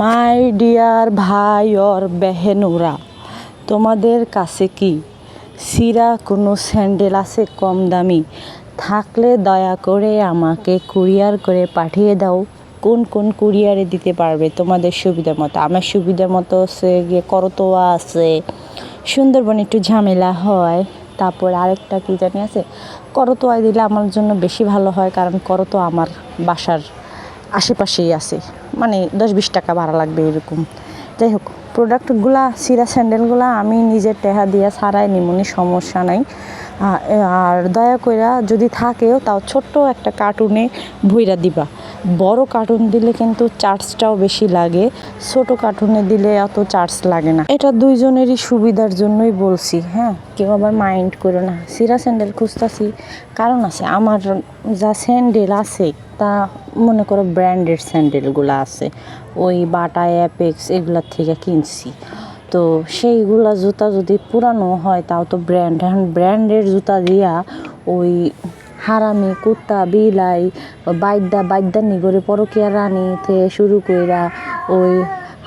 My dear ভাই ওর বেহেনুরা, তোমাদের কাছে কি? সিরা কোনো স্যান্ডেল আছে কম দামি? থাকলে দয়া করে আমাকে কুরিয়ার করে পাঠিয়ে দাও। কোন কোন কুরিয়ারে দিতে পারবে তোমাদের সুবিধা মতো? আমার সুবিধা মতো গিয়ে করতোয়া আছে। সুন্দরবন একটু ঝামেলা হয়। তারপর আরেকটা কি জানি আছে? করতোয়ায় দিলে আমার জন্য বেশি ভালো হয়, কারণ করতোয়া আমার বাসার আশেপাশেই আছে। মানে দশ বিশ টাকা ভাড়া লাগবে এরকম। যাই হোক প্রোডাক্টগুলা সিরা স্যান্ডেলগুলা আমি নিজের টেহা দিয়া ছাড়াই নিমনি সমস্যা নাই। আর দয়া কইরা যদি থাকেও তাও ছোট্ট একটা কার্টুনে ভইরা দিবা। বড় কার্টুন দিলে কিন্তু চার্জটাও বেশি লাগে, ছোট কার্টুনে দিলে অত চার্জ লাগে না। এটা দুইজনেরই সুবিধার জন্যই বলছি হ্যাঁ? কেউ আবার মাইন্ড করো না। সিরা স্যান্ডেল খুঁজতেছি, কারণ আছে, আমার যা স্যান্ডেল আছে, তা মনে করো ব্র্যান্ডেড স্যান্ডেলগুলো আছে। ওই বাটা অ্যাপেক্স এগুলার থেকে কিনছি। তো সেইগুলা জুতা যদি পুরানো হয়, তাও তো ব্র্যান্ড এখন ব্র্যান্ডের জুতা দিয়া ওই হারামি, কুত্তা, বিলাই বাইদ্যা বাইদ্যা নিগরে পরকিয়া রানী থেকে শুরু কইরা ওই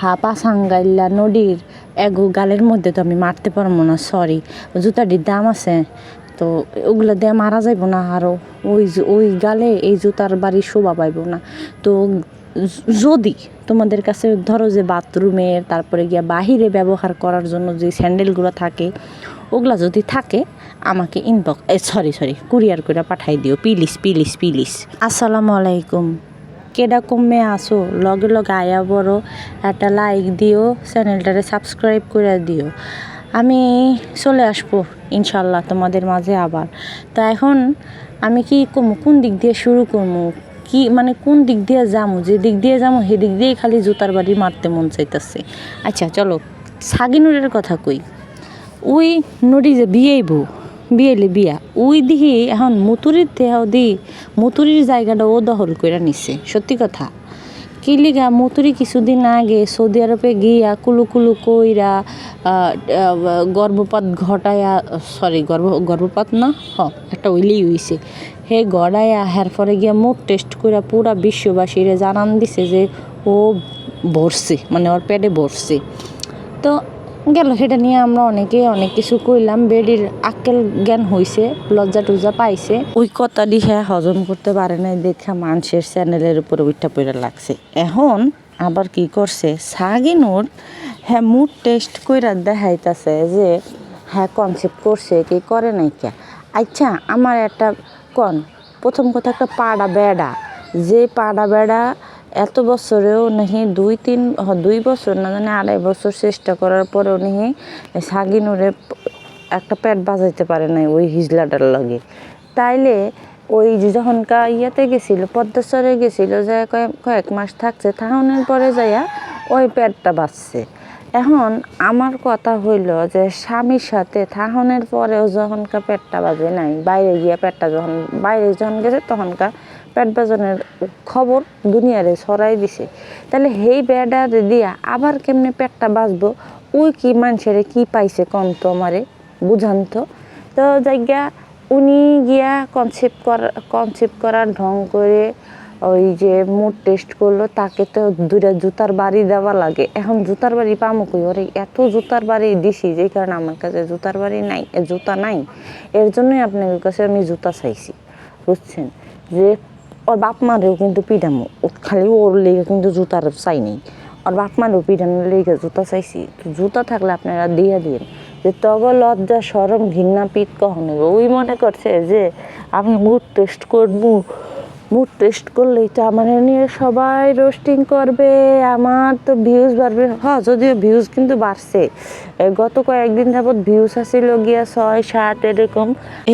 হা পাসাঙ্গাইল্লা নদীর এগো গালের মধ্যে তো আমি মারতে পারব না সরি জুতাটির দাম আছে, তো ওগুলো দিয়ে মারা যাইব না আরও ওই ওই গালে এই জুতার বাড়ি শোভা পাইব না। তো যদি তোমাদের কাছে ধরো যে বাথরুমের, তারপরে গিয়া বাহিরে ব্যবহার করার জন্য যে স্যান্ডেলগুলো থাকে ওগুলা যদি থাকে, আমাকে ইনবক্স সরি সরি কুরিয়ার করে পাঠাই দিও। প্লিজ প্লিজ প্লিজ আসসালামু আলাইকুম। কেডা কমে আসো? লগে লগে আয়া বড় একটা লাইক দিও চ্যানেলটারে সাবস্ক্রাইব করে দিও। আমি চলে আসব, ইনশাল্লাহ তোমাদের মাঝে আবার। তা এখন আমি কি কমু? কোন দিক দিয়ে শুরু করব কি মানে কোন দিক দিয়ে যামু? যে দিক দিয়ে যামু সেই দিক দিয়েই খালি জুতার বাড়ি মারতে মন চাইতেছে। আচ্ছা চলো, সাগিনুরের কথা কই। ওই নদী যে বিয়েইব, বিয়েলে বিয়া। উই দিহি এখন মুতুরির দেহাও দি মুতুরির জায়গাটা ও দখল করে নিছে, সত্যি কথা। কি লিগা মতুরি কিছুদিন আগে সৌদি আরবে গিয়া কুলু কুলু কইরা গর্ভপাত ঘটায়া সরি গর্ভ, গর্ভপাত না, হ, একটা ওইলেই হইছে। হে গড়াইয়া হের পরে গিয়া মুখ টেস্ট কইরা পুরা বিশ্ববাসীরে জানান দিছে যে ও ভরছে মানে ওর পেটে ভরছে তো গেল, সেটা নিয়ে আমরা অনেকে অনেক কিছু কইলাম। বেডির আক্কেল জ্ঞান হইছে, লজ্জা টুজা পাইছে। ওই কথা দিয়ে হজম করতে পারে নাই, দেখা মানুষের চ্যানেলের উপরে উঠা পড়ে লাগছে। এখন আবার কি করছে? সাগিনুর হ্যাঁ মুড টেস্ট কইরা দেখাইতাছে যে হ্যাঁ কনসেপ্ট করছে, কি করে নাই কে? আচ্ছা আমার একটা, কন? প্রথম কথা একটা পাড়া বেড়া। যে পাড়া বেড়া এত বছরেও নাহি দুই তিন দুই বছর না জানি আড়াই বছর চেষ্টা করার পরেও নাহি সাগিনুরে একটা পেট বাজাইতে পারে নাই ওই হিজলাটার লগে। তাইলে ওই যে যখন ইয়েতে গেছিল, পদ্মেশ্বরে গেছিল যে কয়েক মাস থাকছে থাহনের পরে যাইয়া ওই পেটটা বাঁচছে। এখন আমার কথা হইল যে স্বামীর সাথে থাহনের পরেও যখনকার পেটটা বাজে নাই, বাইরে গিয়া পেটটা যখন, বাইরে যখন গেছে তখনকার পেট বাজানোর খবর দুনিয়ারে ছড়াই দিছে। তাহলে সেই বেডা দিয়া আবার কেমনে পেটটা বাঁচবো? ওই কি মানুষের কি পাইছে কম তো আমারে? বুঝান তো। তো জায়গা উনি গিয়া কনসেপ্ট করা কনসেপ্ট করার ঢং করে ওই যে মুড টেস্ট করল, তাকে তো দুইটা জুতার বাড়ি দেওয়া লাগে। এখন জুতার বাড়ি পামো কই? ওরে, এত জুতার বাড়ি দিছি যে কারণে আমার কাছে জুতার বাড়ি নাই জুতা নাই। এর জন্যই আপনার কাছে আমি জুতা চাইছি, বুঝছেন? যে ওর বাপ মারেও কিন্তু পিডামো। খালি ওর লেগে কিন্তু জুতার চাই নেই। ওর বাপ মারেও পিডানোর লেগে জুতা চাইছি। জুতা থাকলে আপনারা দিয়ে দিন যে তগ লজ্জা সরম ঘৃণা পিত কখন ওই মনে করছে যে আমি মুড টেস্ট করব। মুড টেস্ট করলেই তো আমার নিয়ে সবাই রোস্টিং করবে, আমার তো ভিউজ বাড়বে। হ্যাঁ যদিও ভিউজ কিন্তু বাড়ছে। গত কয়েকদিন যাবৎ ভিউজ আসছিল গিয়া ছয়, সাত, এরকম।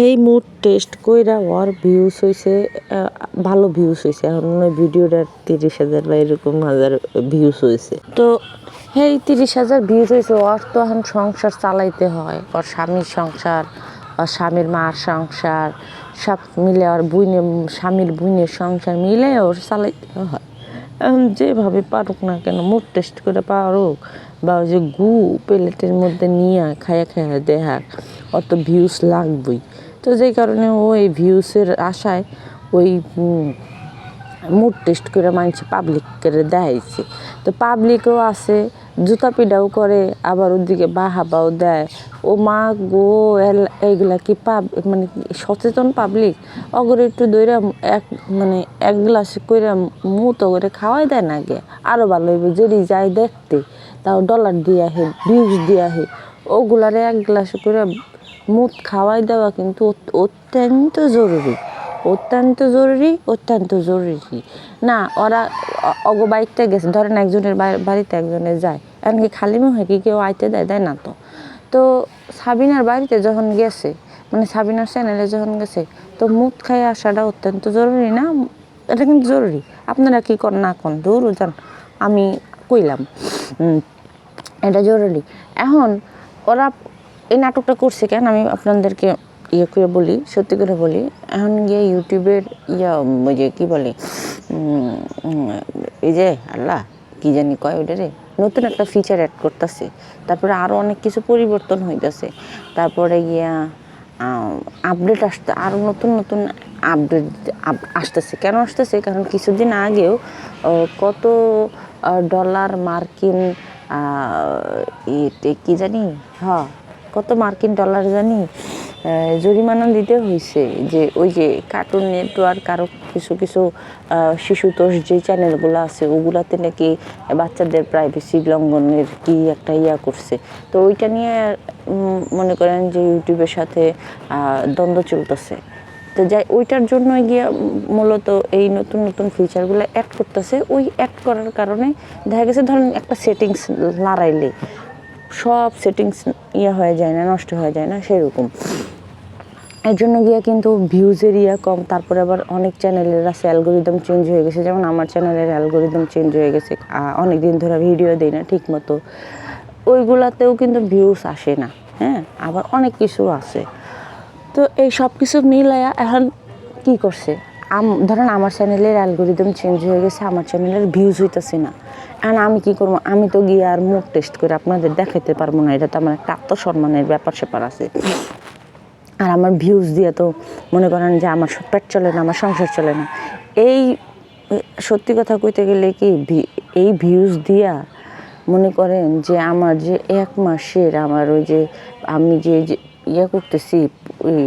এই মুড টেস্ট কইরা ওর ভিউজ হয়েছে ভালো ভিউজ হয়েছে এখন ভিডিওটা তিরিশ হাজার বা এরকম হাজার ভিউজ হয়েছে তো এই তিরিশ হাজার ভিউজ হয়েছে ওর তো এখন সংসার চালাইতে হয়। ওর স্বামীর সংসার, ওর স্বামীর মার সংসার সব মিলে আর বুইনে, স্বামীর বুইনের সংসার মিলে ওর চালাইতে হয়। এখন যেভাবে পারুক না কেন মুড টেস্ট করে পারুক। বা ওই যে গু প্লেটের মধ্যে নিয়ে খাইয়া খাইয়া দেখাক অত ভিউস লাগবেই। তো যেই কারণে ও এই ভিউসের আশায় ওই মুড টেস্ট করে মানছে পাবলিক করে দেখাইছে। তো পাবলিকও আছে জুতা পিডাও করে, আবার ওদিকে বাহাবাও দেয়। ও মা গো এইগুলা কি পাব মানে সচেতন পাবলিক অগরে একটু দইরা এক মানে এক গ্লাস করে মুতো করে খাওয়াই দেয় না গে আরও ভালো হইব যদি যায় দেখতে। তাও ডলার দিয়ে আহে ভিউজ দিয়ে আহে ওগুলারে এক গ্লাস করে মুদ খাওয়াই দেওয়া কিন্তু অত- অত্যন্ত জরুরি। অত্যন্ত জরুরি অত্যন্ত জরুরি। না, ওরা অ- অগ বাড়িতে গেছে। ধরেন একজনের বাড়িতে একজনে যায়। এমনকি খালি মুখে কি কেউ আইতে দেয়? দেয় না তো। তো সাবিনার বাড়িতে যখন গেছে মানে সাবিনার চ্যানেলে যখন গেছে, তো মুদ খাই আসাটা অত্যন্ত জরুরি না? এটা কিন্তু জরুরি। আপনারা কি কর না কন দূর যান আমি কইলাম। এটা জরুরি। এখন ওরা এই নাটকটা করছে কেন? আমি আপনাদেরকে ইয়ে করে বলি, সত্যি করে বলি, এখন গিয়ে ইউটিউবের ইয়া ওই যে কী বলে এই যে আল্লাহ, কি জানি কয় ওইটা রে, নতুন একটা ফিচার অ্যাড করতেছে। তারপরে আরও অনেক কিছু পরিবর্তন হইতেছে। তারপরে গিয়া আপডেট আসতে আরও নতুন নতুন আপডেট আসতেছে। কেন আসতেছে? কারণ কিছুদিন আগেও কত ডলার মার্কিন কি জানি হ্যাঁ কত মার্কিন ডলার জানি জরিমানা দিতে হয়েছে যে ওই যে কার্টুন নেটওয়ার্ক আরও কিছু কিছু শিশুতোষ যে চ্যানেলগুলো আছে, ওগুলাতে নাকি বাচ্চাদের প্রাইভেসি লঙ্ঘনের কি একটা ইয়া করছে। তো ওইটা নিয়ে মনে করেন যে ইউটিউবের সাথে দ্বন্দ্ব চলতেছে। তো যাই, ওইটার জন্য গিয়ে মূলত এই নতুন নতুন ফিচারগুলো অ্যাড করতেছে। ওই অ্যাড করার কারণে দেখা গেছে, ধরেন একটা সেটিংস লড়াইলে সব সেটিংস ইয়ে হয়ে যায় না, নষ্ট হয়ে যায় না, সেরকম। এর জন্য গিয়ে কিন্তু ভিউজের ইয়া কম, তারপরে আবার অনেক চ্যানেলের আছে অ্যালগোরিদম চেঞ্জ হয়ে গেছে। যেমন আমার চ্যানেলের অ্যালগোরিদম চেঞ্জ হয়ে গেছে অনেক দিন ধরে ভিডিও দেই না ঠিক মতো ওইগুলাতেও কিন্তু ভিউজ আসে না হ্যাঁ? আবার অনেক কিছু আছে। তো এই সব কিছু মিলাইয়া এখন কি করছে? আম, ধরেন আমার চ্যানেলের অ্যালগোরিদম চেঞ্জ হয়ে গেছে, আমার চ্যানেলের ভিউজ হইতেছে না। এখন আমি কি করব? আমি তো গিয়ে আর মুখ টেস্ট করে আপনাদের দেখাতে পারব না, এটা তো আমার একটা আত্মসম্মানের ব্যাপার স্যাপার আছে। আর আমার ভিউজ দিয়ে তো মনে করেন যে আমার পেট চলে না, আমার সংসার চলে না। এই, সত্যি কথা কইতে গেলে কি এই ভিউজ দিয়া মনে করেন যে আমার যে এক মাসের আমার ওই যে আমি যে যে ইয়ে করতেছি, ওই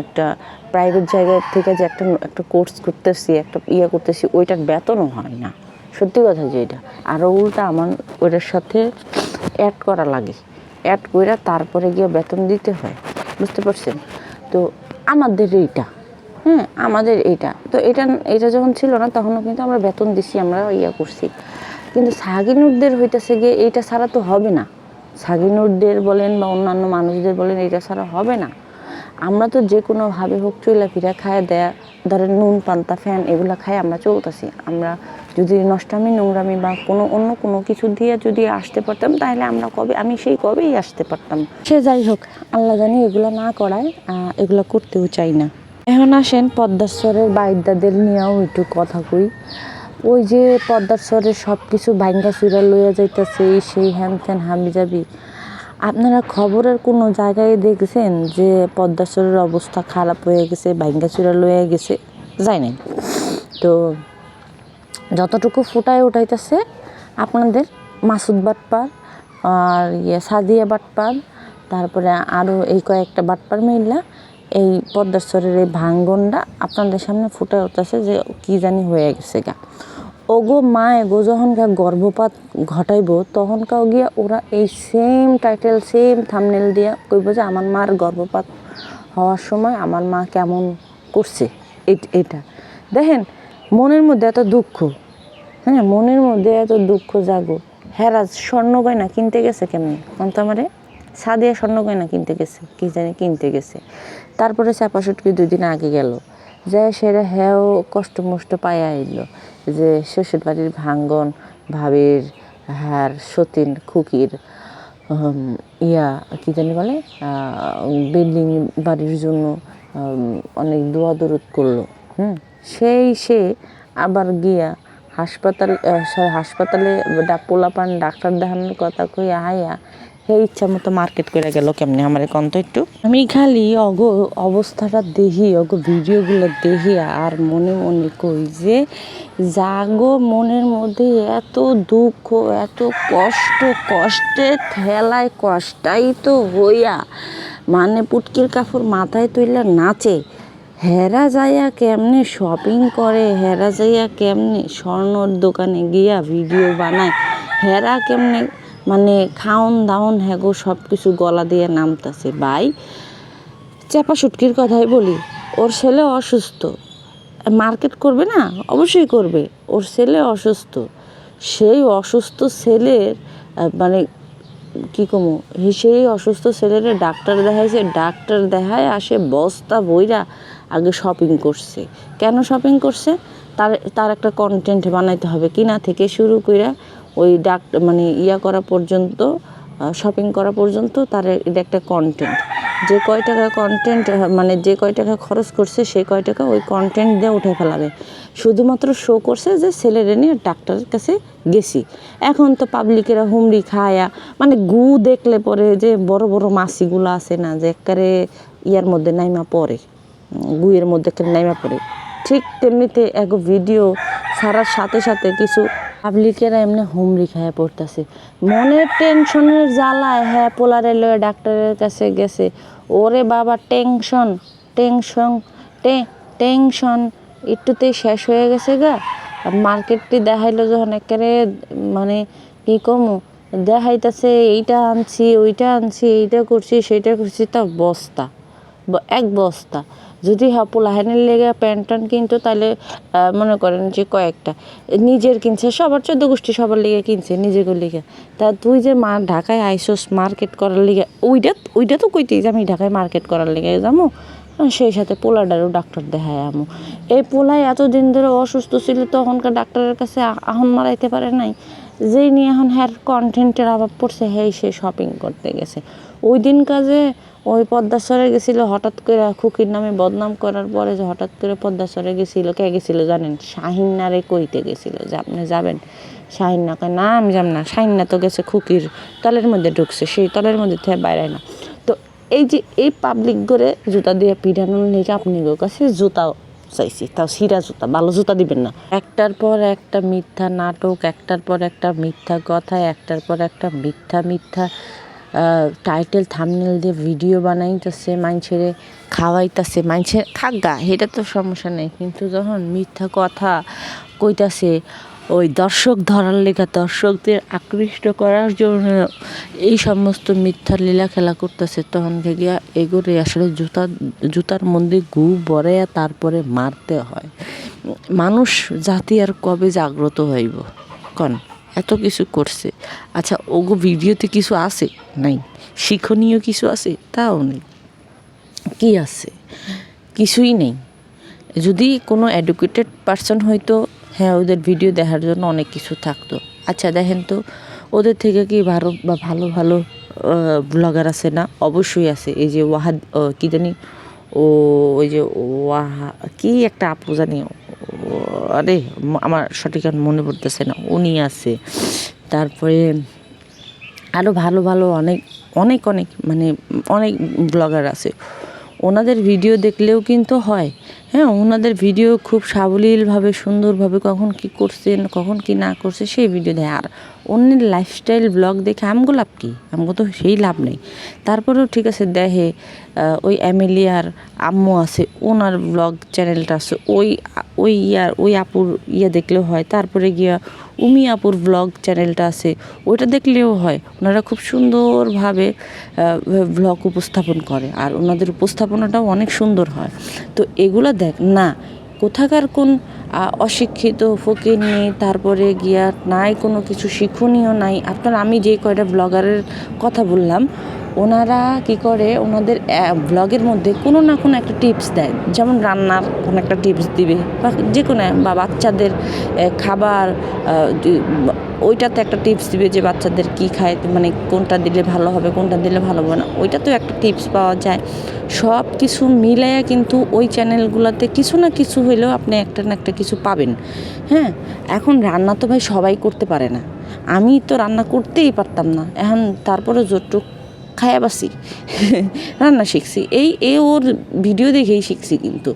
একটা প্রাইভেট জায়গা থেকে যে একটা একটা কোর্স করতেছি, একটা ইয়ে করতেছি, ওইটার বেতনও হয় না। সত্যি কথা যে এটা। আরও উল্টা আমার ওইটার সাথে অ্যাড করা লাগে। অ্যাড করে তারপরে গিয়ে বেতন দিতে হয়। বুঝতে পারছেন? তো আমাদের এইটা হ্যাঁ আমাদের এইটা। তো এটা এটা যখন ছিল না, তখনও কিন্তু আমরা বেতন দিছি, আমরা ইয়া করছি। কিন্তু সাগিনুরদের হইতেছে গিয়ে এইটা ছাড়া তো হবে না। সাগিনুরদের বলেন বা অন্যান্য মানুষদের বলেন এটা ছাড়া হবে না। আমরা তো যে কোনোভাবে হোক চইলা ফিরা খায় দেয়া, ধরেন নুন, পান্তা, ফ্যান, এগুলো খায় আমরা চলতেছি। আমরা যদি নষ্টামি, নোংরামি বা কোনো অন্য কোনো কিছু দিয়ে যদি আসতে পারতাম, তাহলে আমরা কবে, আমি সেই কবেই আসতে পারতাম। সে যাই হোক, আল্লাহ জানি এগুলো না করায় এগুলো করতেও চাই না। এখন আসেন পদ্মাশ্বরের বাইদাদের নিয়েও একটু কথা কই। ওই যে পদ্মাশ্বরের সব কিছু ভাঙ্গা চুরা লইয়া যাইতেছে সেই হ্যান ত্যান হাবি যাবি আপনারা খবরের কোনো জায়গায় দেখছেন যে পদ্মাশ্বরের অবস্থা খারাপ হয়ে গেছে ভাঙ্গা চুরা লইয়া গেছে? যাই নাই। তো যতটুকু ফুটায় উঠাইতেছে, আপনাদের মাসুদ বাটপার আর ইয়ে সাদিয়া বাটপার, তারপরে আরও এই কয়েকটা বাটপার মিললা এই পদ্মাশ্বরের এই ভাঙ্গনটা আপনাদের সামনে ফুটে উঠতেছে যে কি জানি হয়ে গেছে গা। ওগো মা, এগো যখন গা গর্ভপাত ঘটাইব তখনকাও গিয়া ওরা এই সেম টাইটেল সেম থামনেল দিয়া কইব যে আমার মার গর্ভপাত হওয়ার সময় আমার মা কেমন করছে। এটা। দেখেন মনের মধ্যে এত দুঃখ। হ্যাঁ মনের মধ্যে এত দুঃখ জাগো। হেরাজ স্বর্ণ গয়না কিনতে গেছে কেমনি? কোনটা আমারে? সাদিয়া স্বর্ণ গয়না কিনতে গেছে, কি জানি কিনতে গেছে। তারপরে চাপা সুটকি দুই দিন আগে গেল। যায় সেটা হ্যাও কষ্ট মষ্ট পাইয়া আইলো। যে শ্বশুর বাড়ির ভাঙ্গন, ভাবির হ্যার সতীন খুকির ইয়া, কি জানি বলে? বিল্ডিং বাড়ির জন্য অনেক দোয়া দরুদ করল। হুম? সেই সে আবার গিয়া হাসপাতাল হাসপাতালে পোলাপান ডাক্তার দেখানোর কথা কইয়া আইয়া সেই ইচ্ছা মতো মার্কেট করে গেল কেমনে? আমার কন্ত একটু। আমি খালি অগ অবস্থাটা দেখি, অগ ভিডিওগুলো দেখি আর মনে মনে কই যে, জাগো মনের মধ্যে এত দুঃখ, এত কষ্ট, কষ্টে ঠেলায় কষ্টাই তো হইয়া মানে পুটকির কাপড় মাথায় তুইলা নাচে। হেরা যাইয়া কেমনে শপিং করে? হেরা যাইয়া কেমনে স্বর্ণর দোকানে গিয়া ভিডিও বানায়? হেরা কেমনে মানে খাওন দাওন হ্যাগো সব কিছু গলা দিয়ে নামতাছে। ভাই, চাপা সুটকির কথাই বলি, ওর ছেলে অসুস্থ। মার্কেট করবে না? অবশ্যই করবে। ওর ছেলে অসুস্থ। সেই অসুস্থ ছেলের মানে কি কমু, সেই অসুস্থ ছেলেরে ডাক্তার দেখাইছে। ডাক্তার দেখায় আসে বস্তা বইরা আগে শপিং করছে। কেন শপিং করছে? তার তার একটা কন্টেন্ট বানাইতে হবে। কিনা থেকে শুরু করে ওই ডাক্তার মানে ইয়া করা পর্যন্ত শপিং করা পর্যন্ত তার এটা একটা কন্টেন্ট যে কয় টাকা কন্টেন্ট মানে যে কয় টাকা খরচ করছে সেই কয় টাকা ওই কন্টেন্ট দিয়ে উঠে ফেলাবে। শুধুমাত্র শো করছে যে ছেলেরে নিয়ে ডাক্তারের কাছে গেছি। এখন তো পাবলিকেরা হুমড়ি খায়া মানে গু দেখলে পরে যে বড় বড় মাছিগুলো আছে না, যে একবারে ইয়ার মধ্যে নাইমা পড়ে। গুয়ের মধ্যে একটা নাইমা পড়ে। ঠিক তেমনিতে এক ভিডিও ছাড়ার সাথে সাথে কিছু পাবলিকেরা এমনি হুমড়ি খায় পড়তেছে। মনের টেনশনের জ্বালায় হ্যাঁ পোলারে লয়ে ডাক্তারের কাছে গেছে। ওরে বাবা টেনশন টেনশন টেনশন একটুতেই শেষ হয়ে গেছে গা। মার্কেটটি দেখাইলো যখন একেবারে মানে কি কমু? দেখাইতেছে, এইটা আনছি, ওইটা আনছি, এইটা করছি সেইটা করছি তা বস্তা। এক বস্তা। যদি হ্যাঁ পোলাহানের লেগে প্যান্ট ট্যান্ট কিনতো তাহলে মনে করেন যে কয়েকটা। নিজের কিনছে, সবার চোদ্দ গোষ্ঠী সবার লিগে কিনছে নিজেকে লিগে। তা তুই যে মা ঢাকায় আইসোস মার্কেট করার লিগে ওইটা ওইটা তো কইতেই যে আমি ঢাকায় মার্কেট করার লিগে যাব সেই সাথে পোলাডারও ডাক্তার দেখায় আমু। এই পোলাই এতদিন ধরে অসুস্থ ছিল, তখনকার ডাক্তারের কাছে আহন মারাইতে পারে নাই। যেই নিয়ে এখন হ্যার কন্টেন্টের অভাব পড়ছে হ্যাঁ সে শপিং করতে গেছে। ওই দিন কাজে ওই পদ্মাসরে গেছিল, হঠাৎ করে খুকির নামে বদনাম করার পরে যে হঠাৎ করে পদ্মাসরে গেছিল, কে গেছিল জানেন? শাহিনারে কইতে গেছিল যে, আপনি যাবেন? শাহিনা কয়, না, আমি যাব না। শাহিনা তো গেছে খুকির তলের মধ্যে ঢুকছে, সেই তলের মধ্যে থেকে বাইরে না। তো এই যে, এই পাবলিক করে জুতা দিয়ে পিঠানোর লেগে আপনি কাছে জুতাও চাইছি, তাও সিরা জুতা, ভালো জুতা দিবেন না। একটার পর একটা মিথ্যা নাটক, একটার পর একটা মিথ্যা কথা, একটার পর একটা মিথ্যা মিথ্যা টাইটেল থামনেল দিয়ে ভিডিও বানাইতেছে, মানুষের খাওয়াইতেছে, মানুষের খাগা, এটা তো সমস্যা নেই। কিন্তু যখন মিথ্যা কথা কইতাছে, ওই দর্শক ধরার লেখা দর্শকদের আকৃষ্ট করার জন্য এই সমস্ত মিথ্যা লীলা খেলা করতেছে, তখন গিয়া এগুলো আসলে জুতা, জুতার মধ্যে গু বড়াইয়া তারপরে মারতে হয়। মানুষ জাতি আর কবে জাগ্রত হইব? কন। এত কিছু করছে। আচ্ছা ওগো ভিডিওতে কিছু আছে? নাই। শিক্ষণীয় কিছু আছে? তাও নেই। কি আছে? কিছুই নেই। যদি কোনো এডুকেটেড পার্সন হয়তো হ্যাঁ ওদের ভিডিও দেখার জন্য অনেক কিছু থাকতো। আচ্ছা দেখেন তো, ওদের থেকে কি ভালো বা ভালো ভালো ব্লগার আছে না? অবশ্যই আছে। এই যে ওয়াহাদ কি জানি? ও, ওই যে ওয়াহা, কি একটা আপু জানি আরে আমার সঠিক আর মনে পড়তেছে না। উনি আছে। তারপরে আরও ভালো ভালো অনেক অনেক অনেক মানে অনেক ব্লগার আছে। ওনাদের ভিডিও দেখলেও কিন্তু হয়। হ্যাঁ ওনাদের ভিডিও খুব সাবলীলভাবে, সুন্দরভাবে কখন কি করছেন, কখন কি না করছে, সেই ভিডিও দেয়। আর অন্যের লাইফস্টাইল ব্লগ দেখে আমগো লাভ কি? আমগো তো সেই লাভ নেই। তারপরেও ঠিক আছে, দেখে ওই অ্যামেলিয়ার আম্মু আছে, ওনার ব্লগ চ্যানেলটা আছে, ওই ওই ইয়ার, ওই আপুর ইয়ে দেখলেও হয়। তারপরে গিয়া উমি আপুর ব্লগ চ্যানেলটা আছে, ওইটা দেখলেও হয়। ওনারা খুব সুন্দরভাবে ব্লগ উপস্থাপন করে। আর ওনাদের উপস্থাপনাটাও অনেক সুন্দর হয়। তো এগুলো দেখ, না কোথাকার কোন অশিক্ষিত ফকির নেই তারপরে গিয়া নাই কোনো কিছু, শিক্ষণীয় নাই। আপনার, আমি যে কয়টা ব্লগারের কথা বললাম, ওনারা কি করে, ওনাদের ব্লগের মধ্যে কোনো না কোনো একটা টিপস দেয়। যেমন রান্নার কোনো একটা টিপস দিবে, বা যে কোনো, বা বাচ্চাদের খাবার ওইটাতে একটা টিপস দিবে যে বাচ্চাদের কী খায় মানে কোনটা দিলে ভালো হবে, কোনটা দিলে ভালো হবে না। ওইটা তো একটা টিপস পাওয়া যায়। সব কিছু মিলাইয়া কিন্তু ওই চ্যানেলগুলোতে কিছু না কিছু হইলেও আপনি একটা না একটা কিছু পাবেন। হ্যাঁ? এখন রান্না তো ভাই সবাই করতে পারে না। আমি তো রান্না করতেই পারতাম না। এখন তারপরে যতটুক খায়া বাসি রান্না শিখছি। এই এ ওর ভিডিও দেখেই শিখছি কিন্তু।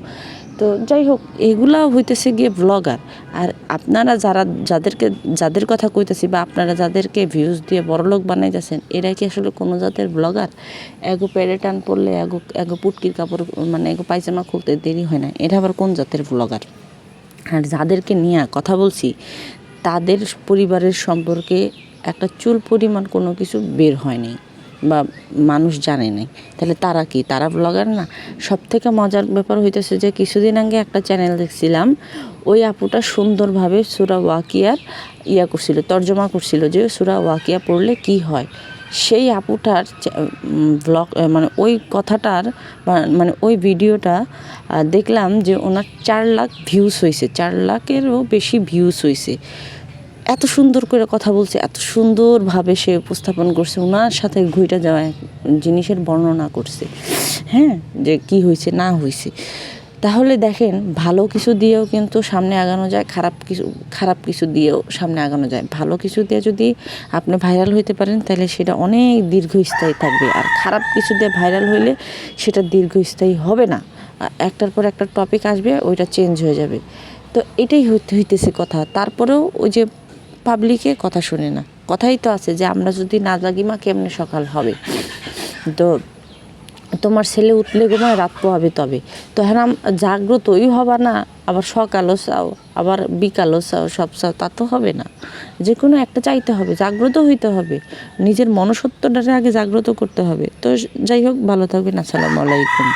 তো যাই হোক, এগুলা হইতেছে গিয়ে ব্লগার আর আপনারা যারা, যাদেরকে, যাদের কথা কইতেছি বা আপনারা যাদেরকে ভিউজ দিয়ে বড়লোক বানাইতেছেন এরা কি আসলে কোনো জাতের ব্লগার এগো পেড়ে টান পড়লে এগো এগো পুটকির কাপড় মানে এগো পায়জামা খুলতে দেরি হয় না। এটা আবার কোন জাতের ব্লগার আর যাদেরকে নিয়ে কথা বলছি, তাদের পরিবারের সম্পর্কে একটা চুল পরিমাণ কোনো কিছু বের হয়নি বা মানুষ জানে নাই। তাহলে তারা কি? তারা ব্লগার না? সব থেকে মজার ব্যাপার হইতেছে যে কিছুদিন আগে একটা চ্যানেল দেখছিলাম, ওই আপুটা সুন্দরভাবে সুরা ওয়াকিয়ার ইয়া করছিল, তর্জমা করছিল যে সুরা ওয়াকিয়া পড়লে কি হয়? সেই আপুটার ব্লগ মানে ওই কথাটার মানে ওই ভিডিওটা দেখলাম যে ওনার চার লাখ ভিউজ হয়েছে চার লাখেরও বেশি ভিউজ হয়েছে এত সুন্দর করে কথা বলছে, এত সুন্দরভাবে সে উপস্থাপন করছে, ওনার সাথে ঘুইটা যাওয়া জিনিসের বর্ণনা করছে। হ্যাঁ? যে কি হয়েছে না হয়েছে তাহলে দেখেন, ভালো কিছু দিয়েও কিন্তু সামনে আগানো যায়, খারাপ কিছু খারাপ কিছু দিয়েও সামনে আগানো যায়। ভালো কিছু দিয়ে যদি আপনি ভাইরাল হইতে পারেন, তাহলে সেটা অনেক দীর্ঘস্থায়ী থাকবে। আর খারাপ কিছু দিয়ে ভাইরাল হইলে সেটা দীর্ঘস্থায়ী হবে না। একটার পর একটা টপিক আসবে, ওইটা চেঞ্জ হয়ে যাবে। তো এটাই হইতে, হইতেছে কথা। তারপরেও ওই যে পাবলিকে কথা শোনে না। কথাই তো আছে যে আমরা যদি না জাগি, মা কেমনে সকাল হবে? তো তোমার ছেলে উঠলে ঘুমায়, রাত পোহাবে তবে। তো হ্যাঁ জাগ্রতই হবা না, আবার সকালও চাও, আবার বিকালও চাও, সব চাও, তা তো হবে না। যে কোনো একটা চাইতে হবে, জাগ্রত হইতে হবে। নিজের মনসত্বটাকে আগে জাগ্রত করতে হবে। তো যাই হোক, ভালো থাকবেন, আসসালামু আলাইকুম।